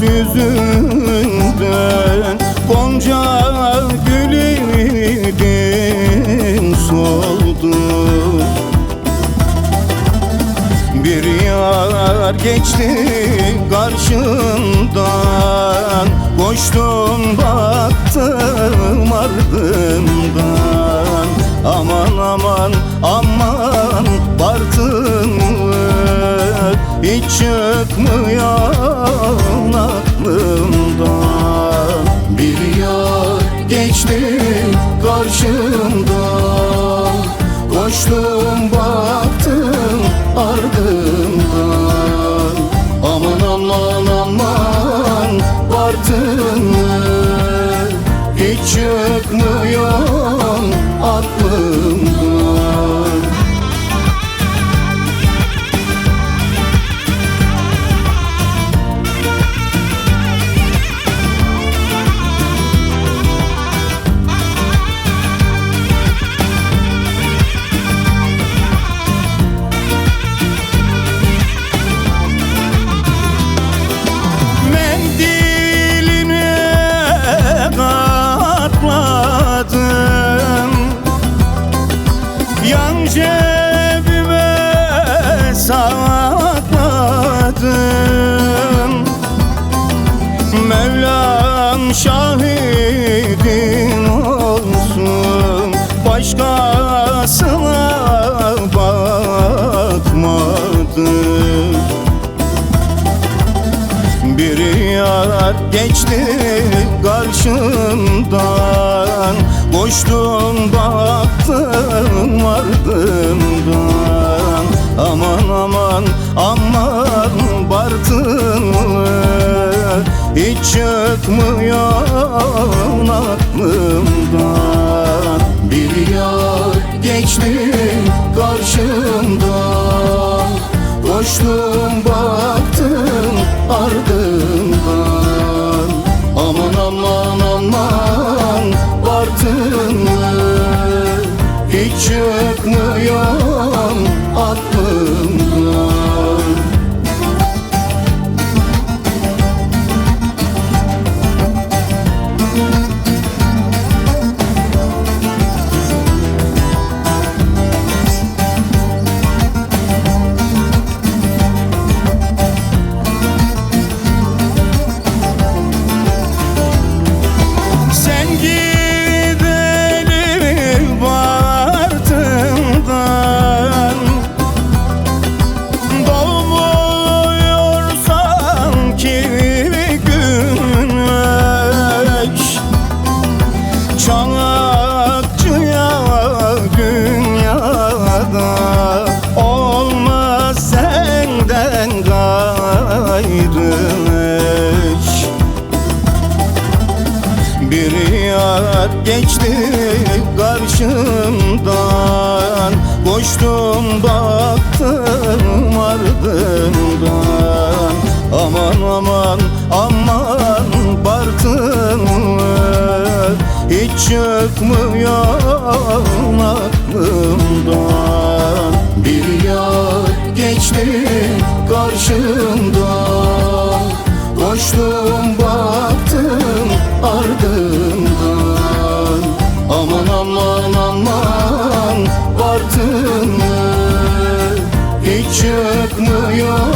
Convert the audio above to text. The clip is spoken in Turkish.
yüzünden Gonca gülüydin soldu Bir yar geçti karşımdan Koştum baktım ardından. Aman aman aman Bartın hiç çıkmıyor Baktım ardından cebime sakladım Mevlam şahidin olsun Başkasına bakmadım bir yar geçti karşımdan Koştum çıkmıyor aklımdan Bir yar geçti karşımdan Koştum baktım ardından Aman aman aman Bartın Hiç çıkmıyor aklımdan yar geçti karşımdan. Koştum baktım ardından Aman aman aman Bartın Hiç çıkmıyor aklımdan. Bir yar geçti karşımdan. Koştum baktım ardından çıkmıyor.